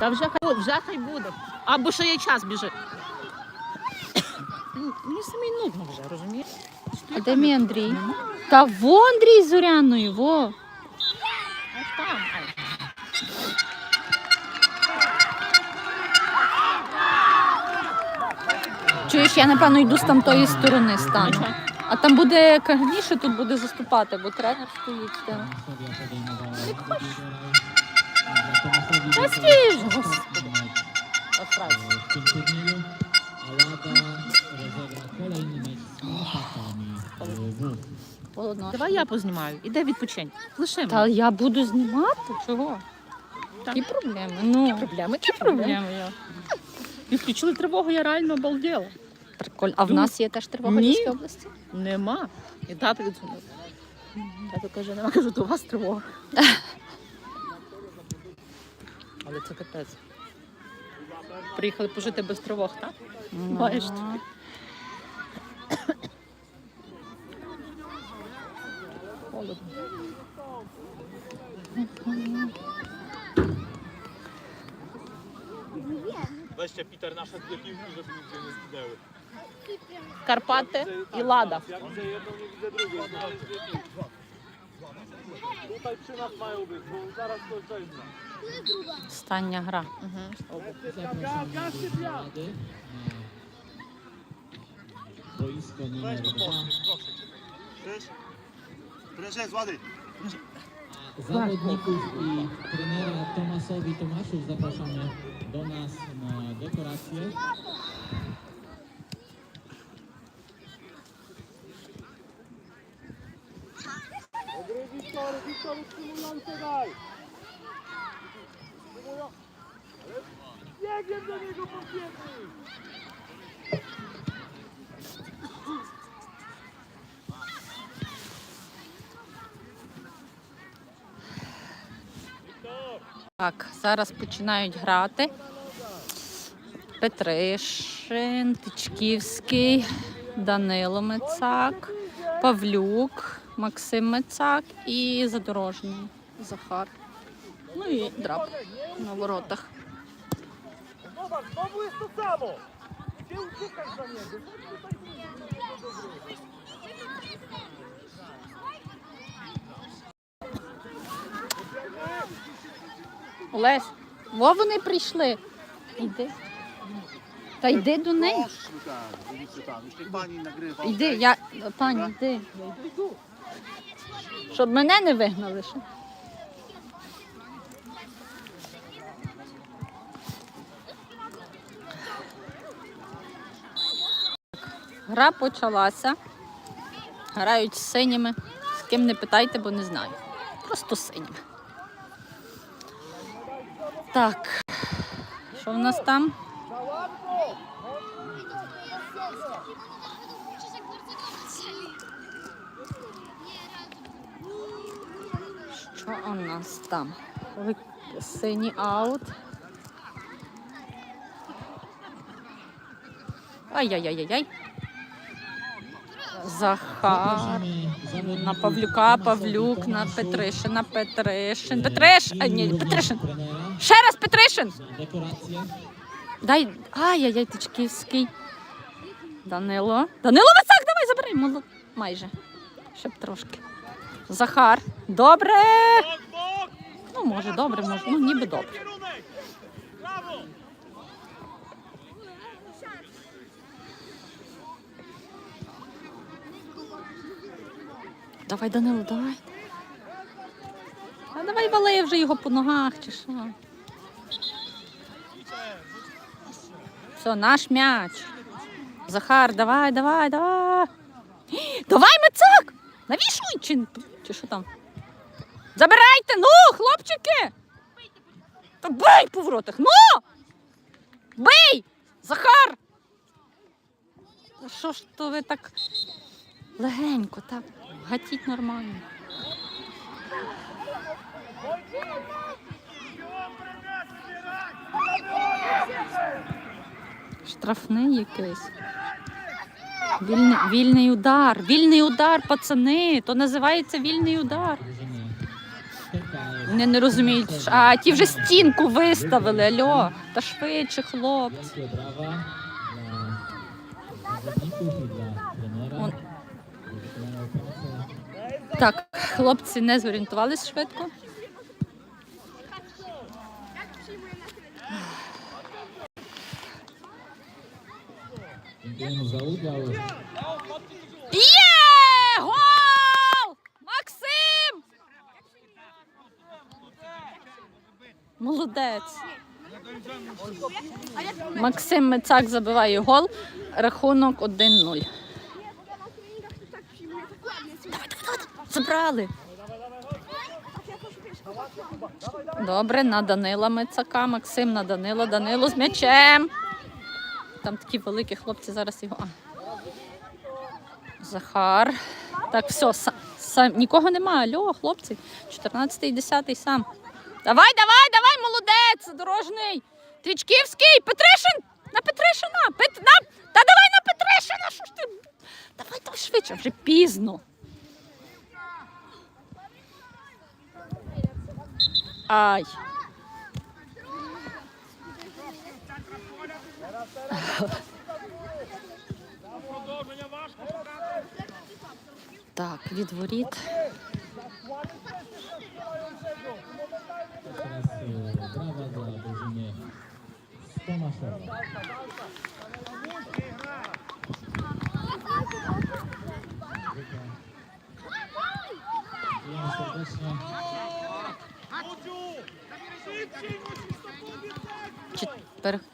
Та вже хай, вже хай буде. Або ще є час біжи. Ну, Мені самі нудно вже, розумієш? А де мій Андрій? Та во Андрій з Зоряною, во. Там. Чуєш, я напевно йду з тамтої сторони стану. А там буде гарніше, тут буде заступати, бо тренер стоїть. Та стій ж, господи. WW. Холодно. Давай я познімаю. Іде відпочинь. Лише Та я буду знімати. Чого? Які проблеми? Ну, Проблеми? які проблеми? І включили тривогу, я реально обалдела. Прикольно. А в Ну, нас є теж тривога ні. Львівської області? Нема. І тато відзвонив. Тато каже, нема. Кажу, то у вас тривога. Але це капець. Приїхали пожити без тривог, так? Маєш Ну. таке. Холодно. Weźcie Peter nasze dwie piłki, żeby nigdzie nie zginęły. Карпати і Лада. Остання гра. Zapraszamy do Awady na boisko numer 2. Krzyż. Krzyż, Łady. Zawodników i trenera Tomasowi Tomaszów zapraszamy do nas na dekorację. Dobry Wiktor, Wiktor utrzymujący daj. Biegiem do niego podbiegli. Так, зараз починають грати. Петришин, Тичківський, Данило Мицак, Павлюк, Максим Мицак і Задорожний Захар. Ну і драп на воротах. Олесь, во вони прийшли. Йди. Та йди до неї. Nagrywa. Йди, я. Пані, йди. Щоб мене не вигнали ще. Гра почалася. Грають з синіми. З ким не питайте, бо не знаю. Просто синіми. Так. Що в нас там? Що у нас там? Синій аут. Ай-яй-яй-яй. Захар. На Павлюка, Павлюк, на Петришина, Петришин. Петриш! А, ні, Петришин. Ще раз Петришин! Дай. Ай-яй-яй, Тичківський. Данило. Данило Вацак, давай забери. Майже. Ще б трошки. Захар. Добре. Ну, може, добре, може. Ну, ніби добре. Давай, Данило, давай. А давай вали вже його по ногах чи що. Все, наш м'яч. Захар, давай, давай, давай. Давай, Мицак! Навішуй чи, чи що там? Забирайте, ну, хлопчики! Та бий по воротах, ну! Бий! Захар! Що ж то ви так легенько, так? Гатіть нормально. Штрафний якийсь. Вільний, вільний удар. Вільний удар, пацани. То називається вільний удар. Вони не розуміють. А ті вже стінку виставили. Альо, та швидше, хлопці. Pracę. Так, хлопці не зорієнтувались швидко. Є! Гол! Максим! Молодець. Максим Мицак забиває гол. Рахунок 1-0. Давай. Забрали. Добре, на Данила Мицака. Максим на Данила. Данило з м'ячем. Там такі великі хлопці зараз його. А. Захар. Так, все, сам, сам, нікого нема. Алло, хлопці. 14-й, 10-й сам. Давай, давай, давай, молодець, дорожний. Трічківський, Петришин! На Петришина! Пет, на, та давай на Петришина! Що ж ти? Давай, давай швидше, вже пізно. Ай. Так, від.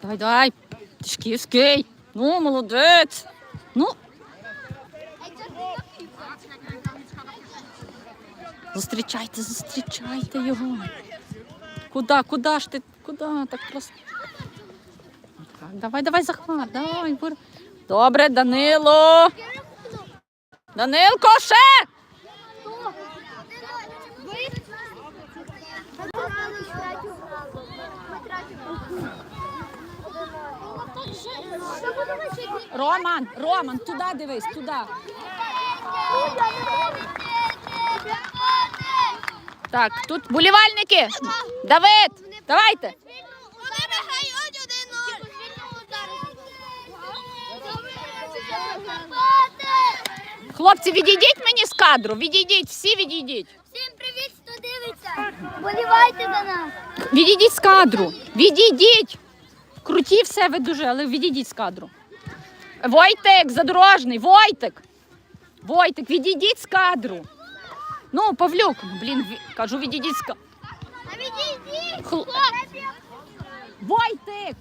Давай, давай. Тишківський. Ну, молодець. Ну. Зустрічайте, зустрічайте його. Куда, куда ж ти? Куда? Так просто. Давай, давай, Захар, давай. бур- Добре, Данило. Данилко, ще! Роман, Роман, туди дивись, туди. Так, тут болівальники. Давид, давайте. Хлопці, відійдіть мені з кадру, відійдіть, всі відійдіть. Всім привіт, хто дивиться! Болівайте за нас! Відійдіть з кадру. Відійдіть. Круті все ви дуже, але відійдіть з кадру. Войтик, задорожний, Войтик. Войтик, відійдіть з кадру. Ну, Павлюк, блін, ві- кажу, відійдіть з кадру. А відійдіть! Хл- Войтик!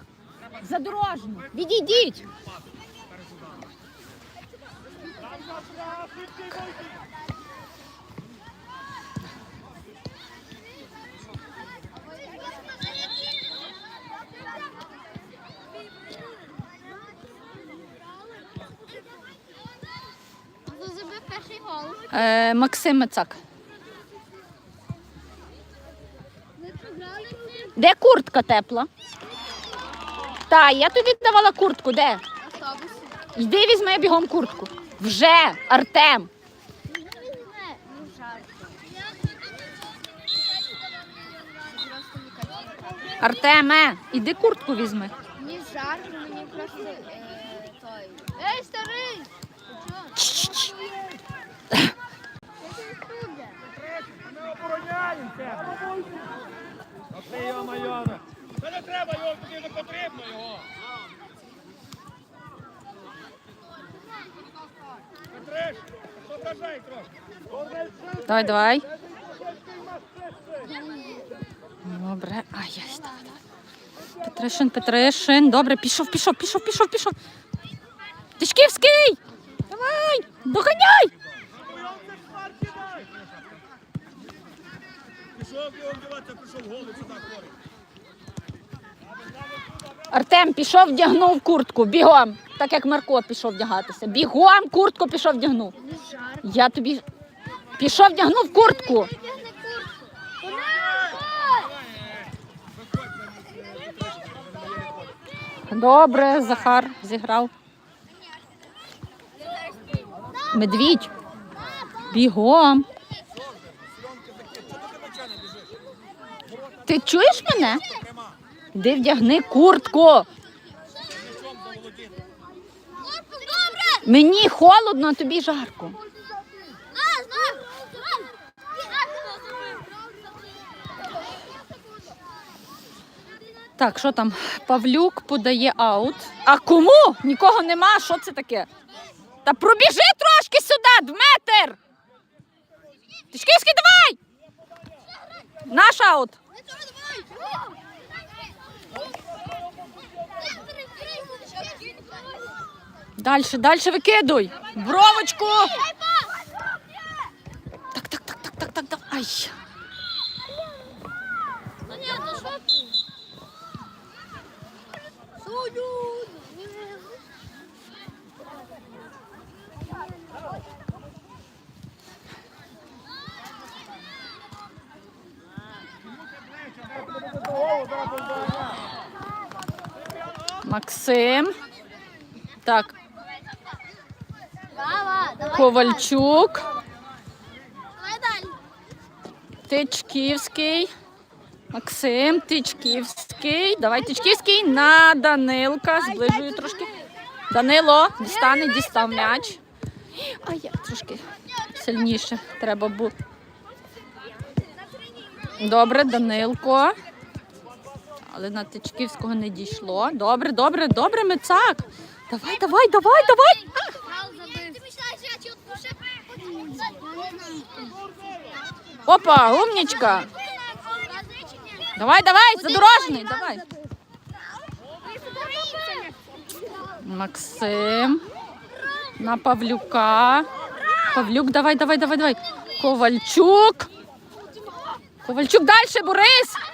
Задорожний, відійдіть. Хто Е, Максим Мицак. Де куртка тепла? Та, я тобі давала куртку, де? Йди візьми бігом куртку. Вже, Артем. Артеме, іди куртку візьми. Мені жарко, мені просто е, той. Ей, старий! Ми обороняємо тебе. А ти його майора. Трошки. Давай, давай. Добре. Ай, яй, давай, давай. Петришин, Петришин. Добре, пішов, пішов, пішов, пішов, пішов. Тишківський! Давай! Доганяй! Пішов його вдівати, прийшов голий сюди хворий. Артем пішов, вдягнув куртку. Бігом. Так як Марко пішов вдягатися. Бігом куртку пішов вдягнув. Я тобі пішов, вдягнув. Куртку. Добре, Захар зіграв. Медвідь. Бігом. Ти чуєш мене? Іди вдягни куртку. Мені холодно, а тобі жарко. Так, що там? Павлюк подає аут. А кому? Нікого нема. Що це таке? Та пробіжи трошки сюди, Дмитр! Тишківський, давай! Наш аут. Дальше, дальше викидуй. Бровочку. Так, так, так, так, так, так, так. Ай. Максим. Так, Ковальчук. Тичківський. Максим, Тичківський. Давай Тичківський на Данилка. Зближую трошки. Данило, дістане, дістав м'яч. А я трошки сильніше треба було. Добре, Данилко. Але на Тичківського не дійшло. Добре, добре, добре, Мицак. Давай, давай, давай, давай. Опа, умнічка. Давай, давай, задорожний, давай. Максим. На Павлюка. Павлюк, давай, давай, давай, давай. Ковальчук. Ковальчук далі, Борис.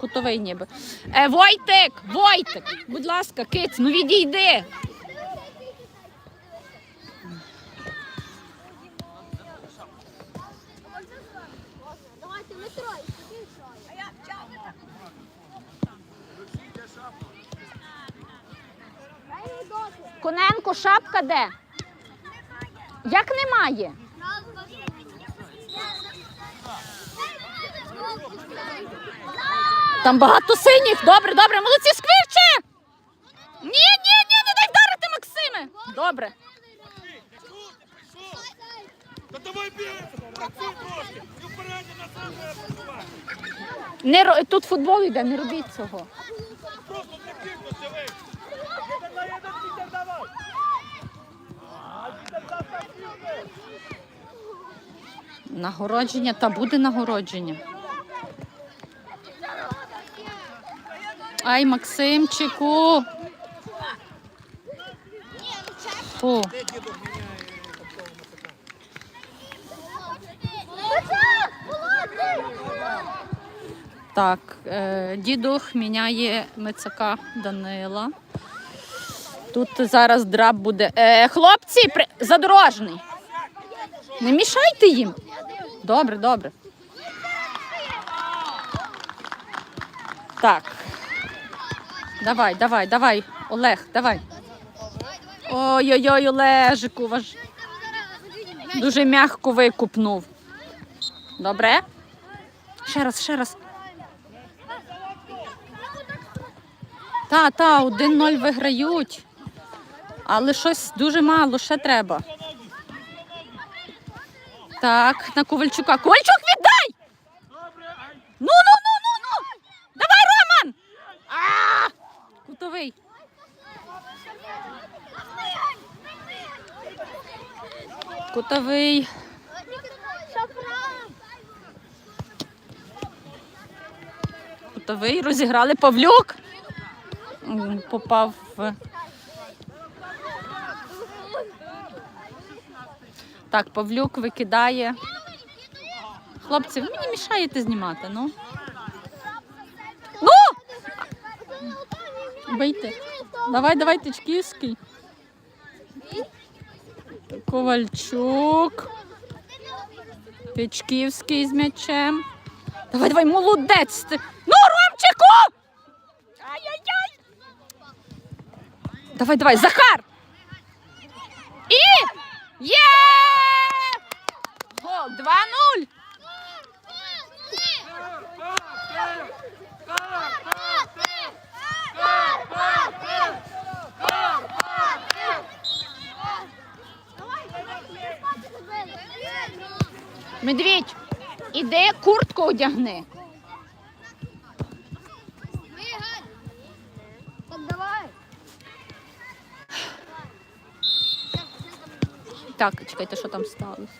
Кутовий ніби. Е, Войтик, Войтик, будь ласка, киць, ну відійди. Коненко, шапка де? Як немає? Там багато синіх. Добре, добре, молодці, сквирче! Ні, ні, ні, не дай вдарити, Максиме. Добре. Не, тут футбол йде, не робіть цього. Нагородження та буде нагородження. Ай, Максимчику. Фу. Так, е, дідух міняє Мицака Данила. Тут зараз драб буде. Е, хлопці, при... задорожний. Не мішайте їм. Добре, добре. Так. Давай, давай, давай. Олег, давай. Ой-ой-ой, Олежику, ваш дуже м'яко викупнув. Добре? Ще раз, ще раз. Та, та, 1-0 виграють. Але щось дуже мало, ще треба. Так, на Ковальчука. Ковальчук, віддай! Ну, ну, ну, ну, ну! Давай, Роман! А! Кутовий. Кутовий. Кутовий. Розіграли Павлюк. Попав в. Так, Павлюк викидає. Хлопці, ви мені мішаєте знімати, ну. Ну! Бийте. Давай, давай, Тичківський. Ковальчук. Печківський з м'ячем. Давай, давай, молодець! ти. Ну, Ромчику! Ай-яй-яй! Давай, давай, Захар! І! Є! Гол 2-0! Медвідь, іди куртку одягни. Так, чекайте, що там сталося.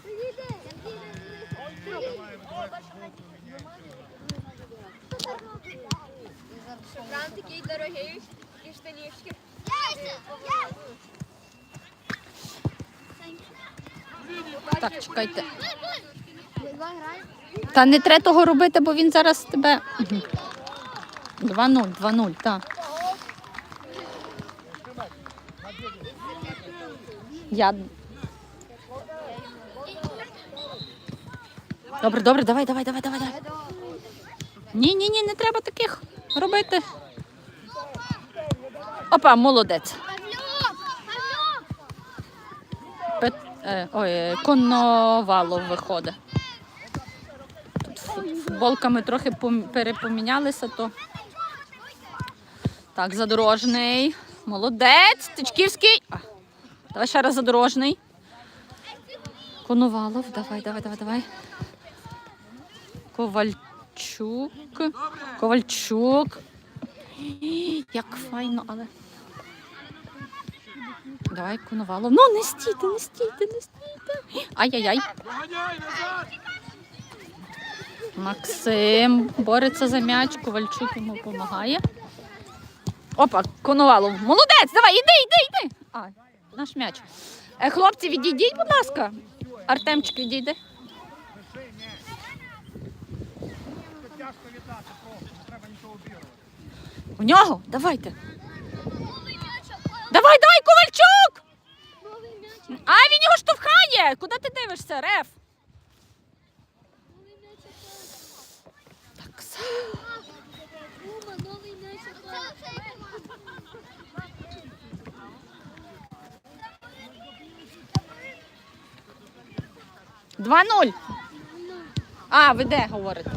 Шафран такий дорогий і штанішки. Так, чекайте. Та не треба того робити, бо він зараз тебе. 2-0, 2-0, так. Я. Добре, добре, давай, давай, давай, давай. Ні, ні, ні, не треба таких робити. Опа, молодець. Пет... Е, ой, е, Коновалов виходить. Футболками трохи перепомінялися, то. Так, задорожний. Молодець. Тичківський. А, давай ще раз задорожний. Коновалов. Давай, давай, давай, давай. Ковальчук. Ковальчук. Як файно, але. Давай, Коновалов. Ну, не стійте, не стійте, не стійте. Ай-яй-яй. Максим бореться за м'яч, Ковальчук йому допомагає. Опа, Коновалов. Молодець, давай, іди, іди, іди. А, наш м'яч. Е, хлопці, відійдіть, будь ласка. Артемчик, відійди. У нього, давайте. Давай, давай, Ковальчук! А, він його штовхає. Куди ти дивишся, Реф? Новий м'яч. Так, с- Кума, новий м'яч. Два нуль. А, ви де говорите?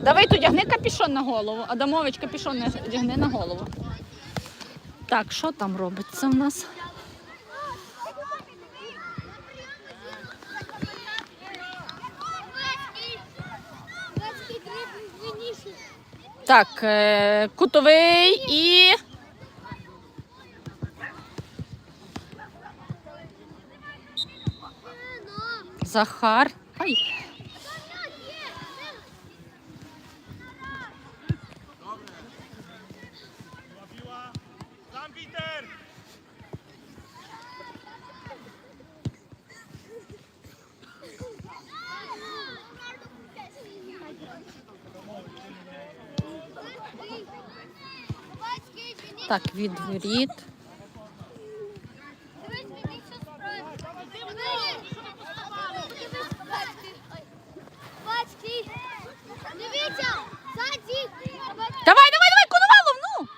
Давид, одягни капішон на голову. Адамович, капішон одягни на голову. Так, що там робиться в нас? Так, е, кутовий і. Захар. Ай. Сам Вітер! Вецький Вініші. Так, від воріт. Дивіться, ззаді. Давай, давай, давай, Коновалов, ну!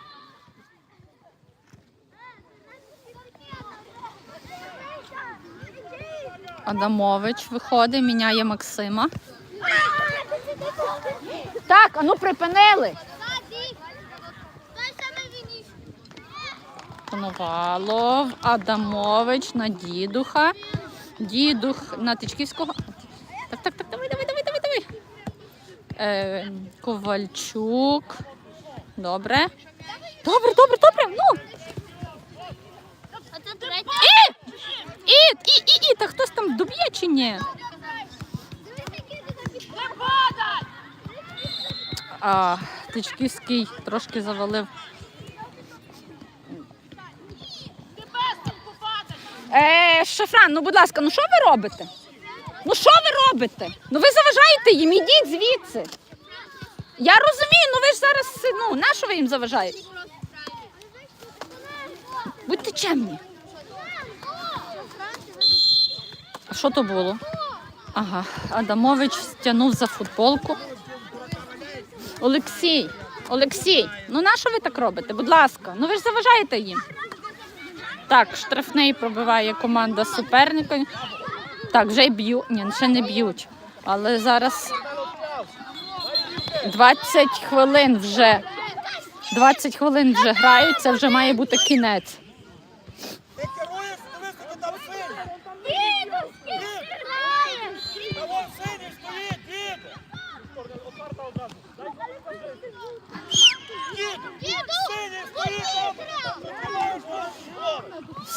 Адамович виходить, міняє Максима. Так, а ну припинили. Ззаді. Той самий Вініші. Коновалов, Адамович на дідуха. Дідух на Тичківського. Так, так, так, давай, давай, давай, давай, давай. Е, Ковальчук. Добре. Добре, добре, добре. Ну. І! І, і, і, і, та хтось там доб'є чи ні? А, Тичківський трошки завалив. Е, Шафран, ну будь ласка, ну що ви робите? Ну що ви робите? Ну ви заважаєте їм, ідіть звідси. Я розумію, ну ви ж зараз, ну, на що ви їм заважаєте? Будьте чемні. А що то було? Ага, Адамович стягнув за футболку. Олексій, Олексій, ну на що ви так робите? Будь ласка, ну ви ж заважаєте їм. Так, штрафний пробиває команда суперника. Так, вже й б'ють. Ні, ще не б'ють. Але зараз 20 хвилин вже. 20 хвилин вже граються, вже має бути кінець. Ти керуєш, дивись, хто там синій! Дідусь, Та вон синій!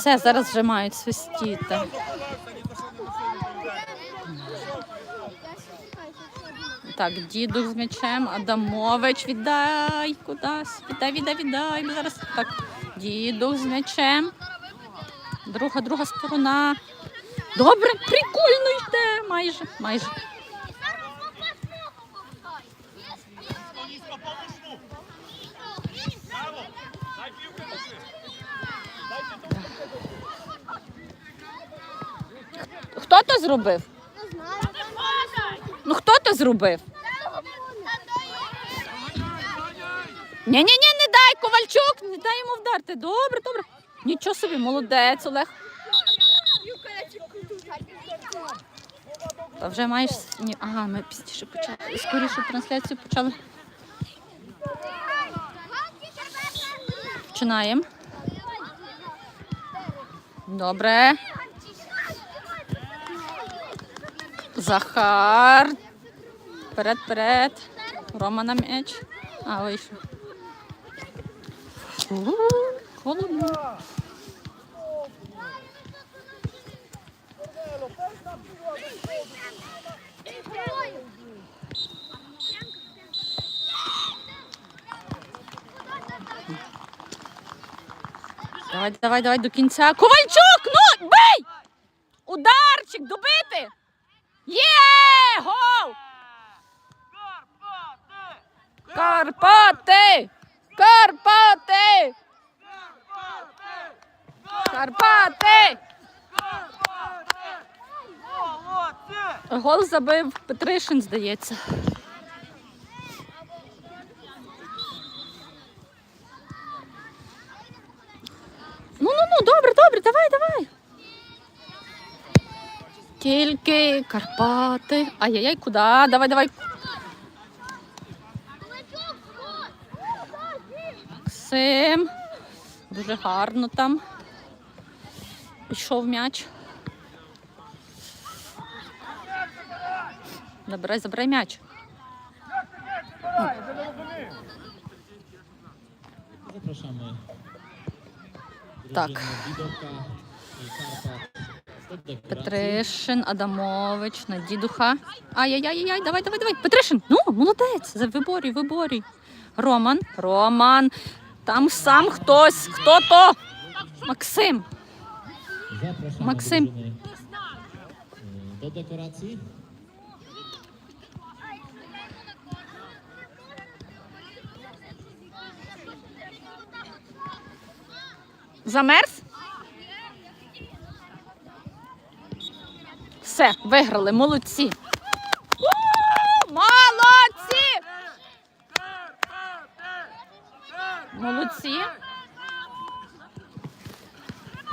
Все, зараз вже мають свистіти. Так, діду з м'ячем, Адамович, віддай кудись. Віддай, віддай, віддай. Зараз так. Діду з м'ячем. Друга, друга сторона. Добре, прикольно йде. Майже, майже. Хто то зробив? Ну хто то зробив? Ні, ні, ні, не дай Ковальчук, не дай йому вдарити. Добре, добре. Нічого собі, молодець, Олег. Та вже маєш. Ні, ага, ми пізніше почали. Скоріше трансляцію почали. Починаємо. Добре. Захар. Вперед, вперед. Рома на м'яч. А, вийшов. Холодно. Давай, давай, давай до кінця. Ковальчук! Ну, бий! Ударчик, добити! Є! Гол! Карпати! Карпати! Карпати! Гол забив Петришин, здається. Ну, ну, ну, добре, добре, давай, давай. Тільки Карпати. Ай-яй-яй, куди? Давай, давай. Максим. Дуже гарно там. Пішов м'яч. Забирай, забирай м'яч. Я не Петришин, Адамович, на дідуха. Ай-яй-яй-яй, давай, давай, давай. Петришин, ну, молодець. За виборі, виборі. Роман, Роман. Там сам хтось. Хто то? Максим. Y, do dekoracji. Замерз? Все, виграли, молодці. Молодці! Молодці.